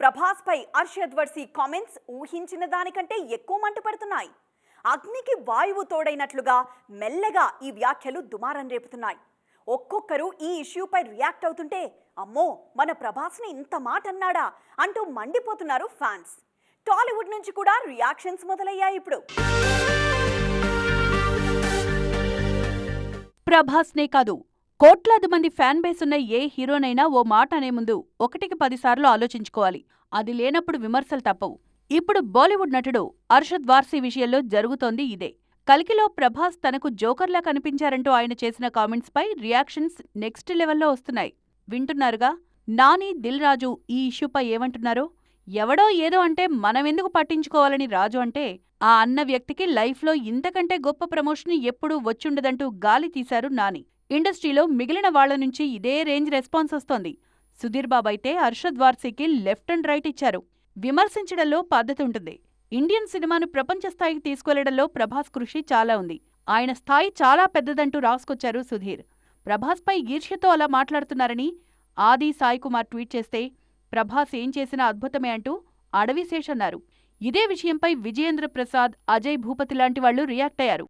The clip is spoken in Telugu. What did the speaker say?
ప్రభాస్ పై అర్షద్ వర్సి కామెంట్స్ ఊహించిన దానికంటే ఎక్కువ మంట పెడుతున్నాయి. అగ్నికి వాయువు తోడైనట్లుగా మెల్లగా ఈ వ్యాఖ్యలు దుమారం రేపుతున్నాయి. ఒక్కొక్కరు ఈ ఇష్యూపై రియాక్ట్ అవుతుంటే అమ్మో మన ప్రభాస్ని ఇంత మాట అన్నాడా అంటూ మండిపోతున్నారు ఫ్యాన్స్ టాలీవుడ్ నుంచి కూడా రియాక్షన్స్ మొదలయ్యాయి ఇప్పుడు. ప్రభాస్నే కాదు కోట్లాది మంది ఫ్యాన్ బేస్ ఉన్న ఏ హీరోనైనా ఓ మాట అనే ముందు ఒకటికి పదిసార్లు ఆలోచించుకోవాలి. అది లేనప్పుడు విమర్శలు తప్పవు. ఇప్పుడు బాలీవుడ్ నటుడు అర్షద్ వార్సీ విషయంలో జరుగుతోంది ఇదే. కలికిలో ప్రభాస్ తనకు జోకర్లా కనిపించారంటూ ఆయన చేసిన కామెంట్స్పై రియాక్షన్స్ నెక్స్ట్ లెవెల్లో వస్తున్నాయి. వింటున్నారుగా? నాని దిల్ రాజు ఈ ఇష్యూపై ఏమంటున్నారో? ఎవడో ఏదో అంటే మనమెందుకు పట్టించుకోవాలని రాజు అంటే ఆ అన్న వ్యక్తికి లైఫ్లో ఇంతకంటే గొప్ప ప్రమోషన్ ఎప్పుడూ వచ్చుండదంటూ గాలి తీశారు నాని. ఇండస్ట్రీలో మిగిలిన వాళ్ళ నుంచి ఇదే రేంజ్ రెస్పాన్స్ వస్తోంది. సుధీర్ బాబు అయితే హర్షద్ వార్సీకి లెఫ్ట్ అండ్ రైట్ ఇచ్చారు. విమర్శించడంలో పద్ధతి ఉంటుంది. ఇండియన్ సినిమాను ప్రపంచ స్థాయికి తీసుకెళ్ళడంలో ప్రభాస్ కృషి చాలా ఉంది. ఆయన స్థాయి చాలా పెద్దదంటూ రాసుకొచ్చారు సుధీర్. ప్రభాస్పై ఈర్ష్యతో అలా మాట్లాడుతున్నారని ఆది సాయి కుమార్ ట్వీట్ చేస్తే ప్రభాస్ ఏం చేసినా అద్భుతమే అంటూ అడవిశేష్ అన్నారు. ఇదే విషయంపై విజయేంద్ర ప్రసాద్ అజయ్ భూపతి లాంటి వాళ్ళు రియాక్ట్ అయ్యారు.